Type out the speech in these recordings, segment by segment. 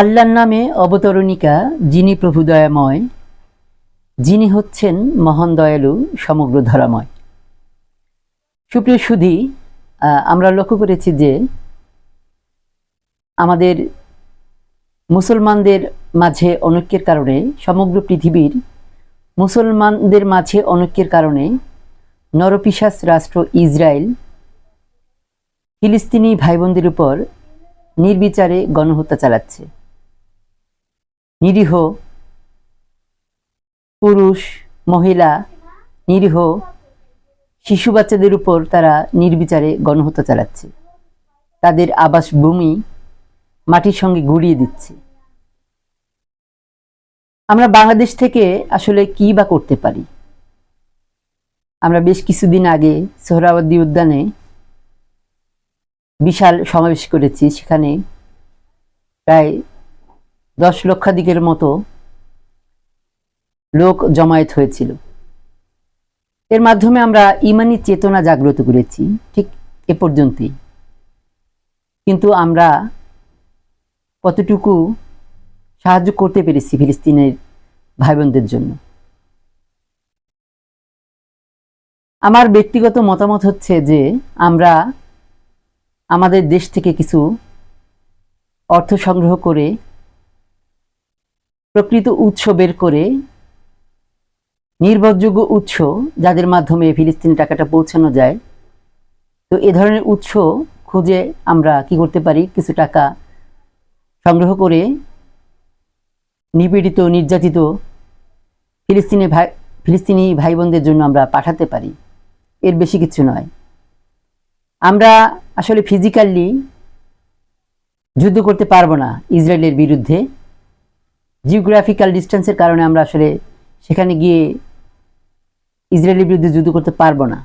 আল্লাহর নামে অবতরণিকা যিনি প্রভু দয়াময়, যিনি হচ্ছেন মহান দয়ালু সমগ্র ধরাময়। সুপ্রিয় সুধী আমরা লক্ষ্য করেছি যে আমাদের মুসলমানদের মাঝে অনৈক্যের কারণে, সমগ্র পৃথিবীর মুসলমানদের মাঝে অনৈক্যের কারণে নরপিশাস রাষ্ট্র ইসরায়েল, ফিলিস্তিনি ভাই বোনদের উপর নির্বিচারে গণহত্যা চালাচ্ছে। নিরীহ পুরুষ, মহিলা, নিরীহ শিশু বাচ্চাদের উপর তারা নির্বিচারে গণহত্যা চালাচ্ছে। তাদের আবাসভূমি মাটির সঙ্গে গুড়িয়ে দিচ্ছে। আমরা বাংলাদেশ থেকে আসলে কি বা করতে পারি? আমরা বেশ কিছুদিন আগে সোহরাওয়ার্দী উদ্যানে বিশাল সমাবেশ করেছি। সেখানে প্রায় দশ লক্ষাধিকের মতো লোক জমায়েত হয়েছিল। এর মাধ্যমে আমরা ইমানি চেতনা জাগ্রত করেছি, ঠিক এ পর্যন্তই। কিন্তু আমরা কতটুকু সাহায্য করতে পেরেছি ফিলিস্তিনের ভাই বোনদের জন্য? আমার ব্যক্তিগত মতামত হচ্ছে যে আমরা আমাদের দেশ থেকে কিছু অর্থ সংগ্রহ করে প্রকৃত উৎস বের করে, নির্ভরযোগ্য উৎস যাদের মাধ্যমে ফিলিস্তিন টাকাটা পৌঁছানো যায়, তো এ ধরনের উৎস খুঁজে আমরা কি করতে পারি? কিছু টাকা সংগ্রহ করে নিপীড়িত, নির্যাতিত ফিলিস্তিনি ভাই ফিলিস্তিনি ভাই বোনদের জন্য আমরা পাঠাতে পারি। এর বেশি কিছু নয়। আমরা আসলে ফিজিক্যালি যুদ্ধ করতে পারব না ইসরায়েলের বিরুদ্ধে। জিওগ্রাফিক্যাল ডিস্টেন্সের কারণে আমরা আসলে সেখানে গিয়ে ইসরায়েলের বিরুদ্ধে যুদ্ধ করতে পারব না।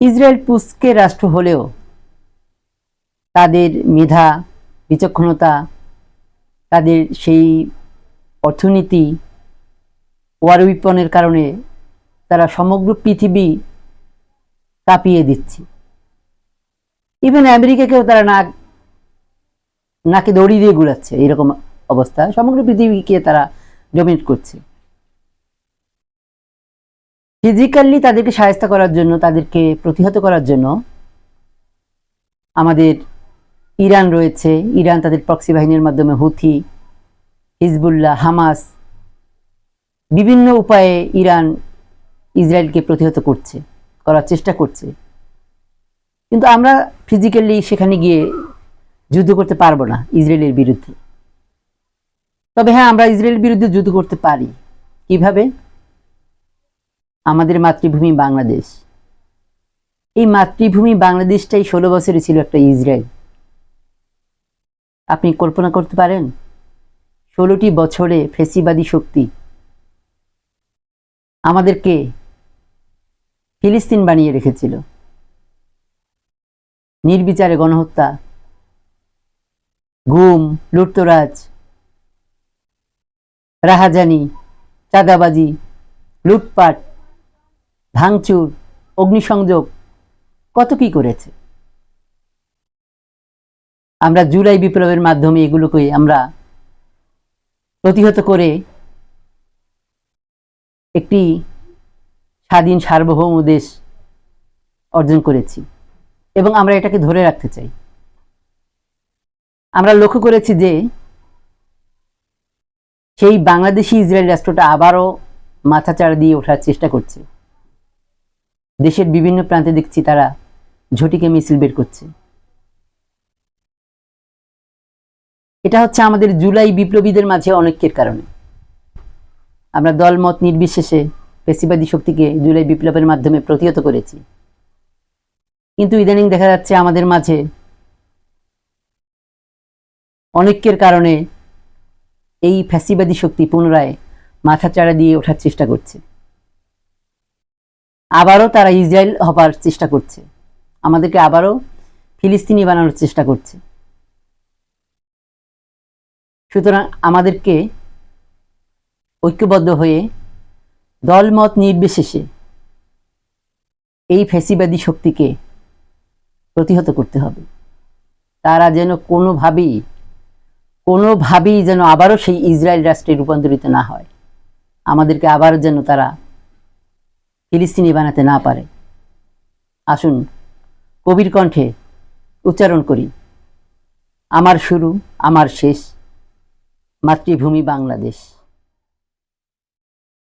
ইসরায়েল পুস্কে রাষ্ট্র হলেও তাদের মেধা, বিচক্ষণতা, তাদের সেই অর্থনীতি, ওয়ার উইপনের কারণে তারা সমগ্র পৃথিবী কাঁপিয়ে দিচ্ছে। ইভেন আমেরিকাকেও তারা নাক নাকে দড়ি দিয়ে ঘুরাচ্ছে, এরকম অবস্থা। সমগ্র পৃথিবীকে তারা ডমিনেট করছে। ফিজিক্যালি তাদেরকে সাহায্য করার জন্য, তাদেরকে প্রতিহত করার জন্য আমাদের ইরান রয়েছে। ইরান তাদের প্রক্সি বাহিনীর মাধ্যমে হুথি, হিজবুল্লাহ, হামাস বিভিন্ন উপায়ে ইরান ইসরায়েলকে প্রতিহত করছে, করার চেষ্টা করছে। কিন্তু আমরা ফিজিক্যালি সেখানে গিয়ে যুদ্ধ করতে পারব না ইসরায়েলের বিরুদ্ধে। তবে হ্যাঁ আমরা ইসরায়েলের বিরুদ্ধে যুদ্ধ করতে পারি। কীভাবে? আমাদের মাতৃভূমি বাংলাদেশ। এই মাতৃভূমি বাংলাদেশটাই ষোলো বছরে ছিল একটা ইসরায়েল। আপনি কল্পনা করতে পারেন, ষোলোটি বছরে ফেসিবাদী শক্তি আমাদেরকে ফিলিস্তিন বানিয়ে রেখেছিল। নির্বিচারে গণহত্যা গুম লুটতরাজ, রাহাজানি, চাঁদাবাজি, লুটপাট, ভাঙচুর, অগ্নিসংযোগ, কত কি করেছে? আমরা জুলাই বিপ্লবের মাধ্যমে এগুলোকে আমরা প্রতিহত করে একটি স্বাধীন সার্বভৌম দেশ অর্জন করেছি এবং আমরা এটাকে ধরে রাখতে চাই। আমরা লক্ষ্য করেছি যে সেই বাংলাদেশি ইসরায়েল রাষ্ট্রটা আবারও মাথাচাড়া দিয়ে ওঠার চেষ্টা করছে। দেশের বিভিন্ন প্রান্তে দেখছি তারা ঝটিকে মিছিল বের করছে। এটা হচ্ছে আমাদের জুলাই বিপ্লবীদের মাঝে অনৈক্যের কারণে। আমরা দলমত নির্বিশেষে পেশিবাদী শক্তিকে জুলাই বিপ্লবের মাধ্যমে প্রতিহত করেছি। কিন্তু ইদানিং দেখা যাচ্ছে আমাদের মাঝে অনৈক্যের কারণে এই ফ্যাসিবাদী শক্তি পুনরায় মাথাচাড়া দিয়ে ওঠার চেষ্টা করছে। আবারও তারা ইসরায়েল হবার চেষ্টা করছে। আমাদেরকে আবারও ফিলিস্তিনি বানানোর চেষ্টা করছে। সুতরাং আমাদেরকে ঐক্যবদ্ধ হয়ে দলমত নির্বিশেষে এই ফ্যাসিবাদী শক্তিকে প্রতিহত করতে হবে। তারা যেন কোনোভাবেই কোনোভাবেই যেন আবারও সেই ইসরায়েল রাষ্ট্রে রূপান্তরিত না হয়। আমাদেরকে আবার যেন তারা ফিলিস্তিনি বানাতে না পারে। আসুন, কবির কণ্ঠে উচ্চারণ করি। আমার শুরু, আমার শেষ, মাতৃভূমি বাংলাদেশ।